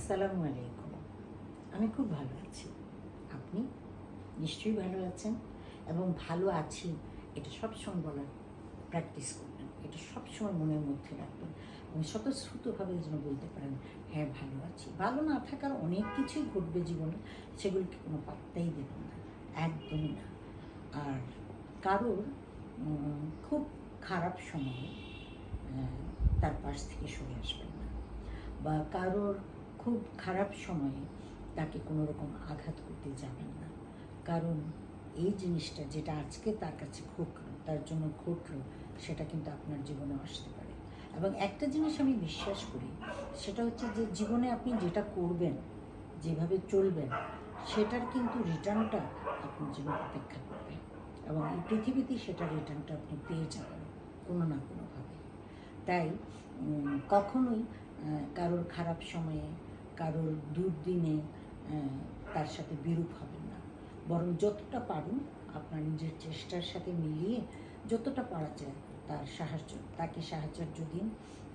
আসসালামু আলাইকুম। আমি খুব ভালো আছি। আপনি নিশ্চয়ই ভালো আছেন এবং ভালো আছি, এটা সবসময় বলার প্র্যাকটিস করবেন, এটা সবসময় মনের মধ্যে রাখবেন। এবং স্বতঃস্ফূর্তভাবে যেন বলতে পারেন হ্যাঁ ভালো আছি। ভালো না থাকার অনেক কিছুই ঘটবে জীবনে, সেগুলিকে কোনো পাত্তাই দেবেন না, একদমই না। আর কারোর খুব খারাপ সময়ে তার পাশ থেকে সরে আসবেন না। বা কারোর খুব খারাপ সময়ে তাকে কোনো রকম আঘাত করতে যাবেন না। কারণ এই জিনিসটা যেটা আজকে তার কাছে ঘটলো, তার জন্য ঘটলো, সেটা কিন্তু আপনার জীবনে আসতে পারে। এবং একটা জিনিস আমি বিশ্বাস করি, সেটা হচ্ছে যে জীবনে আপনি যেটা করবেন, যেভাবে চলবেন, সেটার কিন্তু রিটার্নটা আপনার জন্য অপেক্ষা করবে। এবং এই পৃথিবীতেই সেটার রিটার্নটা আপনি পেয়ে যাবেন, কোনো না কোনোভাবে। তাই কখনোই কারোর খারাপ সময়ে কারোর দুর্দিনে তার সাথে বিরূপ হবেন না। বরং যতটা পারুন আপনার নিজের চেষ্টার সাথে মিলিয়ে যতটা পারা যায় তার সাহায্য, তাকে সাহায্য দিন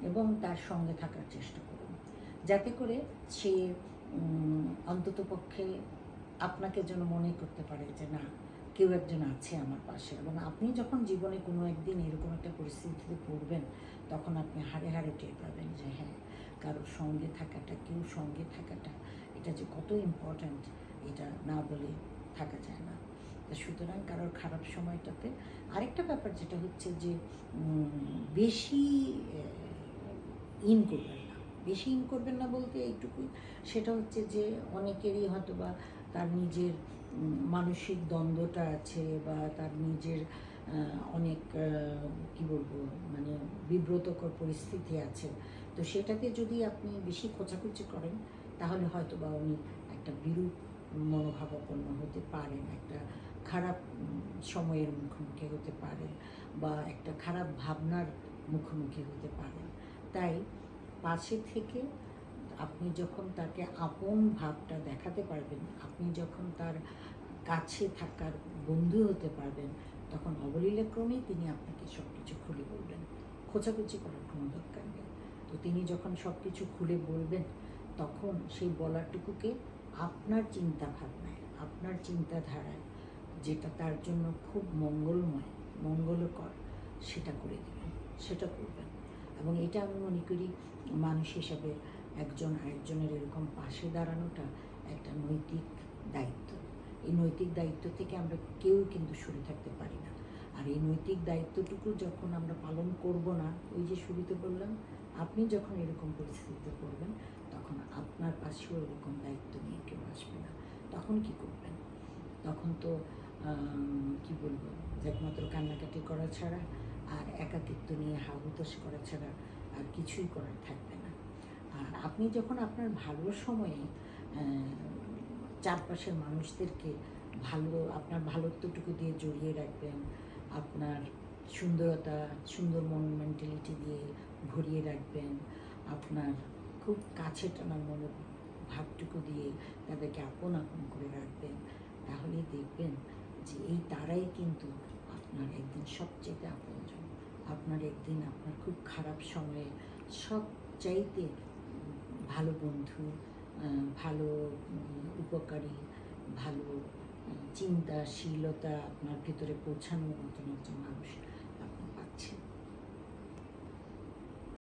এবং তার সঙ্গে থাকার চেষ্টা করুন। যাতে করে সে অন্তত পক্ষে আপনাকে যেন মনে করতে পারে যে, না, কেউ একজন আছে আমার পাশে। এবং আপনি যখন জীবনে কোনো একদিন এরকম একটা পরিস্থিতিতে পড়বেন, তখন আপনি হাড়ে হাড়ে টের পাবেন যে হ্যাঁ কারোর সঙ্গে থাকাটা, কেউ সঙ্গে থাকাটা, এটা যে কত ইম্পর্ট্যান্ট এটা না বলে থাকা যায় না। তা সুতরাং কারোর খারাপ সময়টাতে আরেকটা ব্যাপার যেটা হচ্ছে যে বেশি ইন করবেন না। বেশি ইন করবেন না বলতে এইটুকুই সেটা হচ্ছে যে অনেকেরই হয়তো বা তার নিজের মানসিক দ্বন্দ্বটা আছে বা তার নিজের অনেক কি বলব মানে বিব্রতকর পরিস্থিতি আছে। তো সেটাকে যদি আপনি বেশি খোঁচাখুচি করেন, তাহলে হয়তো বা উনি একটা বিরূপ মনোভাবাপন্ন হতে পারেন, একটা খারাপ সময়ের মুখোমুখি হতে পারেন বা একটা খারাপ ভাবনার মুখোমুখি হতে পারেন। তাই পাশে থেকে আপনি যখন তাকে আপন ভাবটা দেখাতে পারবেন, আপনি যখন তার কাছে থাকার বন্ধু হতে পারবেন, তখন অবলীলাক্রমেই তিনি আপনাকে সব কিছু খুলে বলবেন। খোঁচাখুচি করার কোনো দরকার নেই। তো তিনি যখন সব কিছু খুলে বলবেন, তখন সেই বলাটুকুকে আপনার চিন্তা ভাবনায় আপনার চিন্তাধারায়, যেটা তার জন্য খুব মঙ্গলময়, মঙ্গলকর, সেটা করে দেবেন, সেটা করবেন। এবং এটা আমি মনে করি মানুষ হিসাবে একজন আরেকজনের এরকম পাশে দাঁড়ানোটা একটা নৈতিক দায়িত্ব। এই নৈতিক দায়িত্ব থেকে আমরা কেউ কিন্তু সরে থাকতে পারি না। আর এই নৈতিক দায়িত্বটুকু যখন আমরা পালন করব না, ওই যে শুরুতে বললাম আপনি যখন এরকম পরিস্থিতিতে পড়বেন, তখন আপনার পাশেও এরকম দায়িত্ব নিয়ে কেউ আসবে না। তখন কি করবেন? তখন তো কি বলব? একমাত্র কান্নাকাটি করা ছাড়া আর একাকিত্ব নিয়ে হাহুতাশ করা ছাড়া আর কিছুই করার থাকবে না। আর আপনি যখন আপনার ভালো সময়ে চারপাশের মানুষদেরকে ভালো, আপনার ভালোত্বটুকু দিয়ে জড়িয়ে রাখবেন, আপনার সুন্দরতা, সুন্দর মন মেন্টালিটি দিয়ে ভরিয়ে রাখবেন। আপনার খুব কাছে টানার মনে ভাবটুকু দিয়ে তাদেরকে আপন আপন করে রাখবেন। তাহলেই দেখবেন যে এই তারাই কিন্তু আপনার একদিন সবচেয়ে আপনজন। আপনার একদিন আপনার খুব খারাপ সময়ে সব চাইতে ভালো বন্ধু ভালো উপকারী, ভালো চিন্তাশীলতা আপনার ভিতরে পৌঁছানোর মতন একজন মানুষ।